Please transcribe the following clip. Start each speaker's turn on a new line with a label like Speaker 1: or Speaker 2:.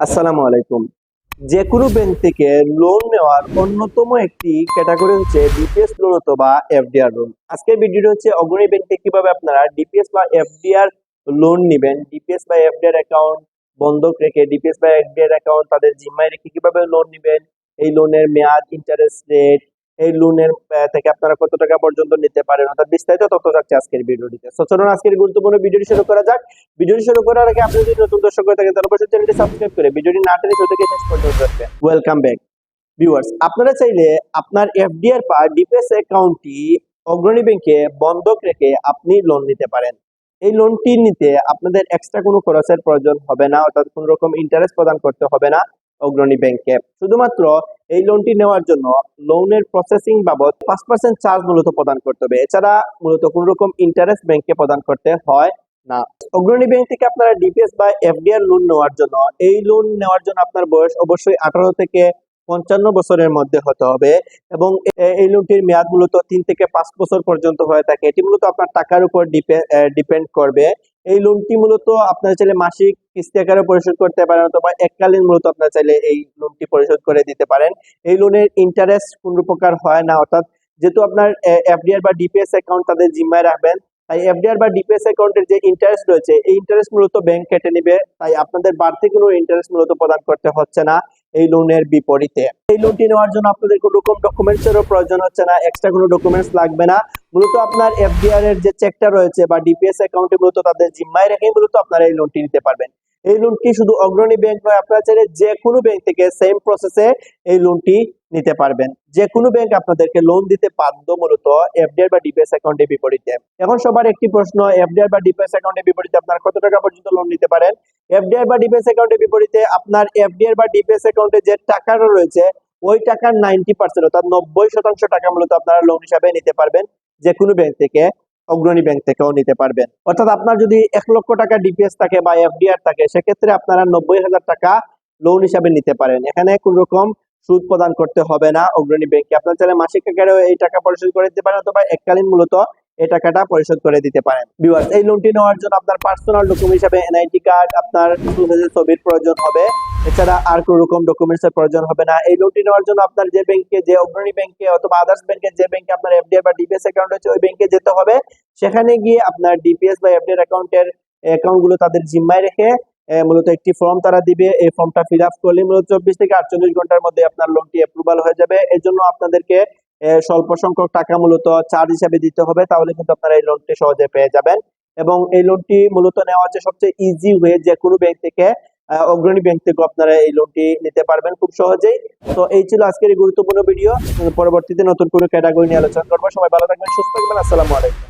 Speaker 1: আসসালামু আলাইকুম। যে কোনো ব্যাংক থেকে লোন নেওয়ার অন্যতম একটি ক্যাটাগরি হচ্ছে ডিপিএস লোন অথবা এফডিআর লোন আজকের ভিডিওটা হচ্ছে অগ্রণী ব্যাংক থেকে কীভাবে আপনারা ডিপিএস বা এফডিআর লোন নেবেন ডিপিএস বা এফডিআর অ্যাকাউন্ট বন্ধক রেখে ডিপিএস বা এফডিআর অ্যাকাউন্ট তাদের জিম্মায় রেখে কীভাবে লোন নেবেন, এই লোনের মেয়াদ ইন্টারেস্ট রেট এই লোনের থেকে আপনারা কত টাকা পর্যন্ত নিতে পারেন, অর্থাৎ বিস্তারিত তথ্য থাকছে আজকের ভিডিওটিতে তো চলুন আজকের গুরুত্বপূর্ণ ভিডিওটি শুরু করা যাক। ভিডিওটি শুরু করার আগে আপনি যদি নতুন দর্শক হয়ে থাকেন, তাহলে অবশ্যই চ্যানেলটি সাবস্ক্রাইব করে ভিডিওটি না টেনে শুরু থেকে শেষ পর্যন্ত দেখবেন। ওয়েলকাম ব্যাক ভিউয়ার্স আপনারা চাইলে আপনার এফডিআর বা ডিপিএস অ্যাকাউন্টটি অগ্রণী ব্যাংকে বন্ধক রেখে আপনি লোন নিতে পারেন। এই লোনটি নিতে আপনাদের এক্সট্রা কোনো খরচের প্রয়োজন হবে না, অর্থাৎ কোনো রকম ইন্টারেস্ট প্রদান করতে হবে না অগ্রণী ব্যাংকে শুধুমাত্র এই লোনটি নেওয়ার জন্য লোনের প্রসেসিং বাবদ পাঁচ পার্সেন্ট চার্জ মূলত প্রদান করতে হবে। এছাড়া মূলত কোনো রকম ইন্টারেস্ট ব্যাংকে প্রদান করতে হয় না। অগ্রণী ব্যাংক থেকে আপনারা ডিপিএস বা এফডিআর লোন নেওয়ার জন্য, এই লোন নেওয়ার জন্য আপনার বয়স অবশ্যই আঠারো থেকে পঞ্চান্ন বছরের মধ্যে হতে হবে এবং এই লোনটির মেয়াদ মূলত তিন থেকে পাঁচ বছর পর্যন্ত হয়ে থাকে। এটি মূলত আপনার টাকার উপর ডিপেন্ড করবে। এই লোনটি মূলত আপনার চাইলে মাসিক কিস্তি আকারে পরিশোধ করতে পারেন অথবা এককালীন মূলত আপনার চাইলে এই লোনটি পরিশোধ করে দিতে পারেন। এই লোনের ইন্টারেস্ট কোন প্রকার হয় না, অর্থাৎ যেহেতু আপনার এফডিআর বা ডিপিএস অ্যাকাউন্ট তাদের জিম্মায় রাখবেন, তাই এফডিআর বা ডিপিএস অ্যাকাউন্টের যে ইন্টারেস্ট রয়েছে, এই ইন্টারেস্ট মূলত ব্যাংক কেটে নেবে, তাই আপনাদের বাড়তি কোনো ইন্টারেস্ট মূলত প্রদান করতে হচ্ছে না। এই লোনের বিপরীতে। এই লোনটি নেওয়ার জন্য আপনাদের কোনো রকম ডকুমেন্টস এরও প্রয়োজন হচ্ছে না এক্সট্রা কোনো ডকুমেন্টস লাগবে না। মূলত আপনার এফডিআর এর যে চেকটা রয়েছে বা ডিপিএস অ্যাকাউন্টে মূলত তাদের জিম্মায় রেখে মূলত আপনারা এই লোনটি নিতে পারবেন। এই লোনটি শুধু অগ্রণী ব্যাংক নয়, আপনারা চাইলে যে কোনো ব্যাংক থেকে সেম প্রসেসে এই লোনটি নিতে পারবেন। যে কোনো ব্যাংক আপনাদেরকে লোন দিতে বাধ্য মূলত এফডিআর বা ডিপিএস অ্যাকাউন্টের বিপরীতে। এখন সবার একটি প্রশ্ন এফডিআর বা ডিপিএস অ্যাকাউন্টের বিপরীতে আপনারা কত টাকা পর্যন্ত লোন নিতে পারেন? এফডিআর বা ডিপিএস অ্যাকাউন্টের বিপরীতে আপনার এফডিআর বা ডিপিএস অ্যাকাউন্টে যে টাকাটা রয়েছে, ওই টাকার নাইনটি পার্সেন্ট অর্থাৎ নব্বই শতাংশ টাকা মূলত আপনারা লোন হিসাবে নিতে পারবেন যে কোনো ব্যাংক থেকে, অগ্রণী ব্যাংক থেকেও নিতে পারবেন। অর্থাৎ আপনার যদি এক লক্ষ টাকা ডিপিএস থাকে বা এফডিআর থাকে, সেক্ষেত্রে আপনারা নব্বই হাজার টাকা লোন হিসাবে নিতে পারেন। এখানে কোন রকম সুদ প্রদান করতে হবে না, অগ্রণী ব্যাংকে আপনার চাইলে মাসিক আকারেও এই টাকা পরিশোধ করে দিতে পারেন, অথবা এককালীন মূলত এই টাকাটা পরিশোধ করে দিতে পারেন। ভিউয়ার্স এই লোনটি নেওয়ার জন্য আপনার পার্সোনাল ডকুমেন্ট হিসাবে এনআইডি কার্ড আপনার ছবির প্রয়োজন হবে। এছাড়া আর কোনো রকম ডকুমেন্টস এর প্রয়োজন হবে না। এই লোনটি নেওয়ার জন্য আপনার যে ব্যাংকে যে অগ্রণী ব্যাংকে অথবা আদার্স ব্যাংকের যে ব্যাংকে আপনার এফডিআর বা ডিপিএস অ্যাকাউন্ট আছে ওই ব্যাংকে যেতে হবে। সেখানে গিয়ে আপনার ডিপিএস বা এফডিআর অ্যাকাউন্টের অ্যাকাউন্টগুলো তাদের জিম্মায় রেখে মূলত একটি ফর্ম তারা দিবে। এই ফর্মটা ফিল আপ করলে মূলত চব্বিশ থেকে আটচল্লিশ ঘণ্টার মধ্যে আপনার লোনটি অ্যাপ্রুভাল হয়ে যাবে। এর জন্য আপনাদেরকে স্বল্প সংখ্যক টাকা মূলত চার্জ হিসাবে দিতে হবে। তাহলে কিন্তু আপনারা এই লোনটি সহজে পেয়ে যাবেন। এবং এই লোনটি মূলত নেওয়া হচ্ছে সবচেয়ে ইজি ওয়ে যে কোনো ব্যাংক থেকে অগ্রণী ব্যাংক থেকে আপনারা এই লোনটি নিতে পারবেন খুব সহজেই। তো এই ছিল আজকের এই গুরুত্বপূর্ণ ভিডিও পরবর্তীতে নতুন কোনো ক্যাটাগরি নিয়ে আলোচনা করব। সবাই ভালো থাকবেন, সুস্থ থাকবেন। আসসালামু আলাইকুম।